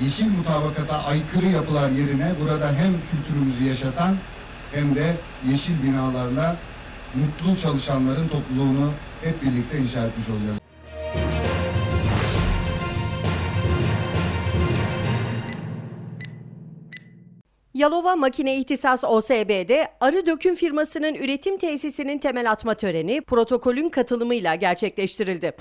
yeşil mutabakata aykırı yapılar yerine burada hem kültürümüzü yaşatan hem de yeşil binalarla mutlu çalışanların topluluğunu hep birlikte inşa etmiş olacağız. Yalova Makine İhtisas OSB'de Arı Döküm firmasının üretim tesisinin temel atma töreni protokolün katılımıyla gerçekleştirildi.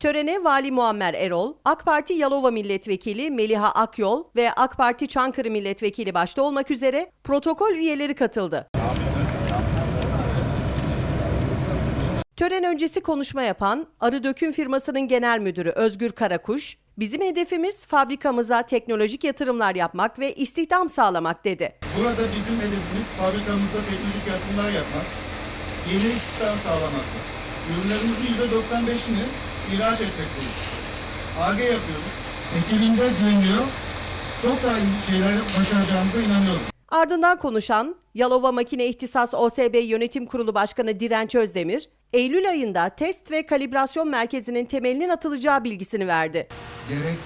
Törene Vali Muammer Erol, AK Parti Yalova Milletvekili Meliha Akyol ve AK Parti Çankırı Milletvekili başta olmak üzere protokol üyeleri katıldı. Tören öncesi konuşma yapan Arı Döküm firmasının genel müdürü Özgür Karakuş, "Bizim hedefimiz fabrikamıza teknolojik yatırımlar yapmak ve istihdam sağlamak." dedi. Burada bizim hedefimiz fabrikamızda teknolojik yatırımlar yapmak, yeni istihdam sağlamaktır. Ürünlerimizin %95'ini ihraç etmekteyiz. ARGE yapıyoruz. Ekibinde güveniyor. Çok daha iyi şeyler başaracağımıza inanıyorum. Ardından konuşan Yalova Makine İhtisas OSB Yönetim Kurulu Başkanı Direnç Özdemir, Eylül ayında test ve kalibrasyon merkezinin temelinin atılacağı bilgisini verdi. Gerek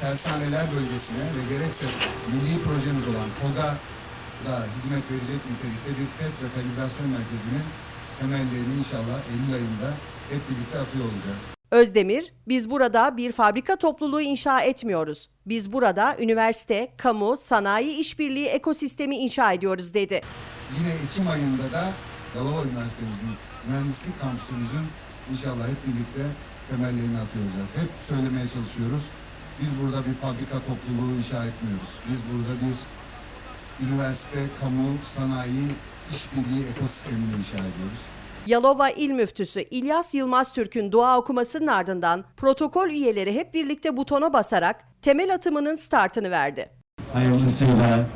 tersaneler bölgesine ve gerekse milli projemiz olan TOG'a da hizmet verecek nitelikte bir test ve kalibrasyon merkezinin temellerini inşallah Eylül ayında hep birlikte atıyor olacağız. Özdemir, biz burada bir fabrika topluluğu inşa etmiyoruz. Biz burada üniversite, kamu, sanayi işbirliği ekosistemi inşa ediyoruz dedi. Yine Ekim ayında da Yalova Üniversitemizin mühendislik kampüsümüzün inşallah hep birlikte temellerini atıyor olacağız. Hep söylemeye çalışıyoruz. Biz burada bir fabrika topluluğu inşa etmiyoruz. Biz burada bir üniversite, kamu, sanayi, işbirliği ekosistemini inşa ediyoruz. Yalova İl Müftüsü İlyas Yılmaz Türk'ün dua okumasının ardından protokol üyeleri hep birlikte butona basarak temel atımının startını verdi. hayırlısıyla